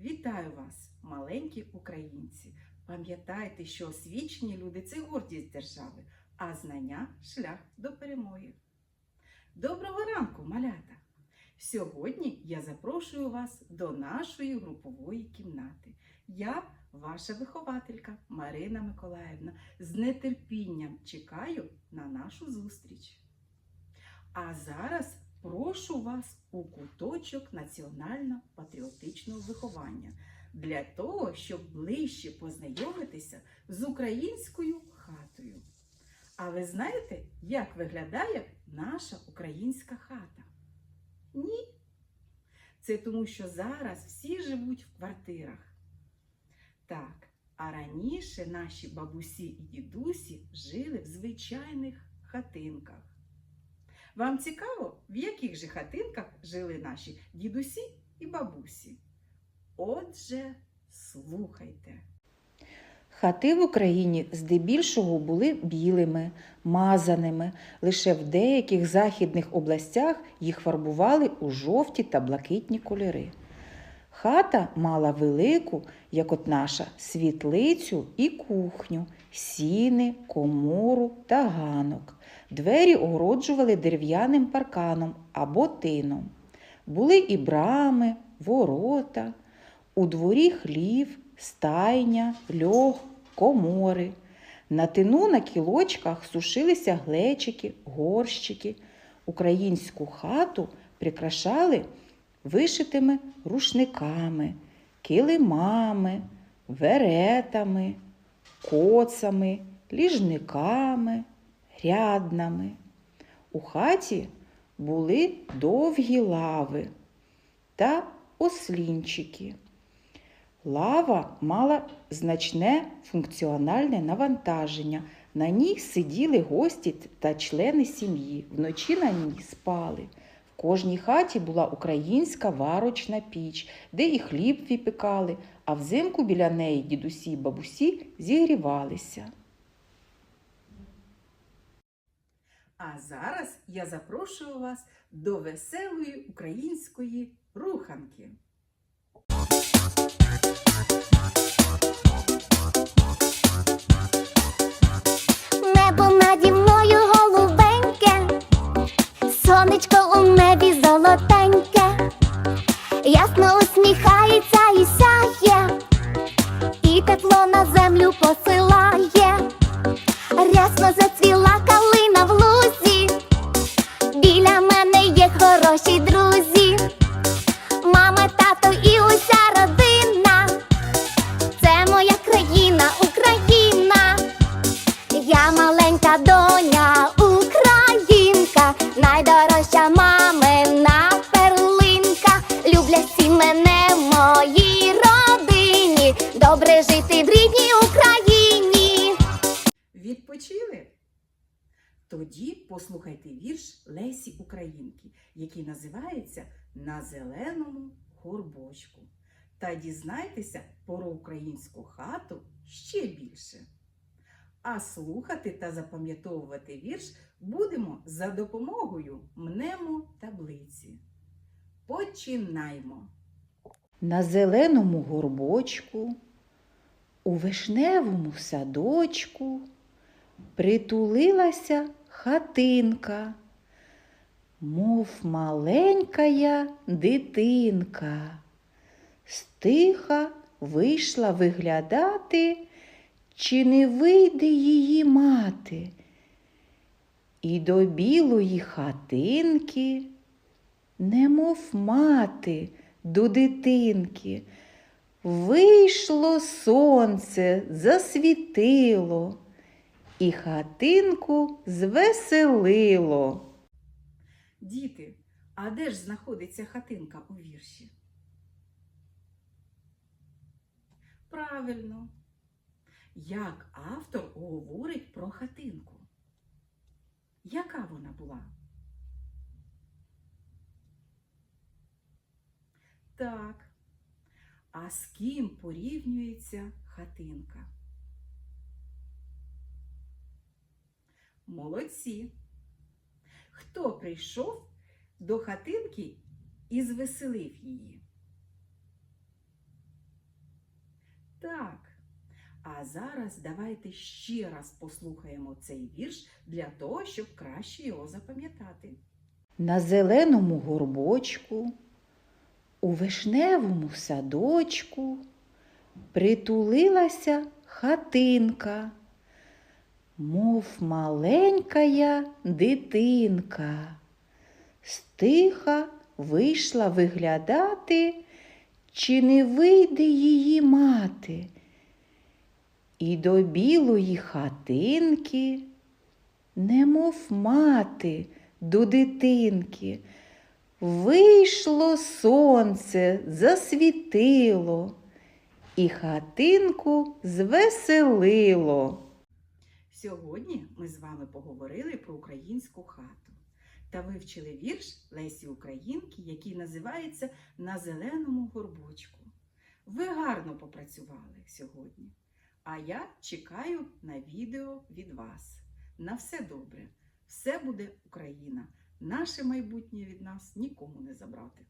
Вітаю вас, маленькі українці! Пам'ятайте, що освічені люди це гордість держави, а знання шлях до перемоги. Доброго ранку, малята! Сьогодні я запрошую вас до нашої групової кімнати. Я, ваша вихователька Марина Миколаївна, з нетерпінням чекаю на нашу зустріч. А зараз прошу вас у куточок національно-патріотичного виховання для того, щоб ближче познайомитися з українською хатою. А ви знаєте, як виглядає наша українська хата? Ні. Це тому, що зараз всі живуть в квартирах. Так, а раніше наші бабусі і дідусі жили в звичайних хатинках. Вам цікаво, в яких же хатинках жили наші дідусі і бабусі? Отже, слухайте. Хати в Україні здебільшого були білими, мазаними. Лише в деяких західних областях їх фарбували у жовті та блакитні кольори. Хата мала велику, як от наша, світлицю і кухню, сіни, комору та ганок. Двері огороджували дерев'яним парканом або тином. Були і брами, ворота, у дворі хлів, стайня, льох, комори. На тину на кілочках сушилися глечики, горщики. Українську хату прикрашали вишитими рушниками, килимами, веретами, коцами, ліжниками, ряднами. У хаті були довгі лави та ослінчики. Лава мала значне функціональне навантаження. На ній сиділи гості та члени сім'ї. Вночі на ній спали. Кожній хаті була українська варочна піч, де і хліб випікали, а взимку біля неї дідусі й бабусі зігрівалися. А зараз я запрошую вас до веселої української руханки. Добре жити в рідній Україні. Відпочили? Тоді послухайте вірш Лесі Українки, який називається На зеленому горбочку. Та дізнайтеся про українську хату ще більше. А слухати та запам'ятовувати вірш будемо за допомогою мнемо-таблиці. Починаймо! На зеленому горбочку, у вишневому садочку притулилася хатинка, мов маленькая дитинка. Стиха вийшла виглядати, чи не вийде її мати. І до білої хатинки, немов мати до дитинки, вийшло сонце, засвітило, і хатинку звеселило. Діти, а де ж знаходиться хатинка у вірші? Правильно. Як автор говорить про хатинку? Яка вона була? Так. А з ким порівнюється хатинка? Молодці. Хто прийшов до хатинки і звеселив її? Так. А зараз давайте ще раз послухаємо цей вірш для того, щоб краще його запам'ятати. На зеленому горбочку, у вишневому садочку притулилася хатинка, мов маленькая дитинка. Стиха вийшла виглядати, чи не вийде її мати. І до білої хатинки, немов мати до дитинки, вийшло сонце, засвітило, і хатинку звеселило. Сьогодні ми з вами поговорили про українську хату та вивчили вірш Лесі Українки, який називається На зеленому горбочку. Ви гарно попрацювали сьогодні. А я чекаю на відео від вас. На все добре. Все буде Україна. Наше майбутнє від нас нікому не забрати.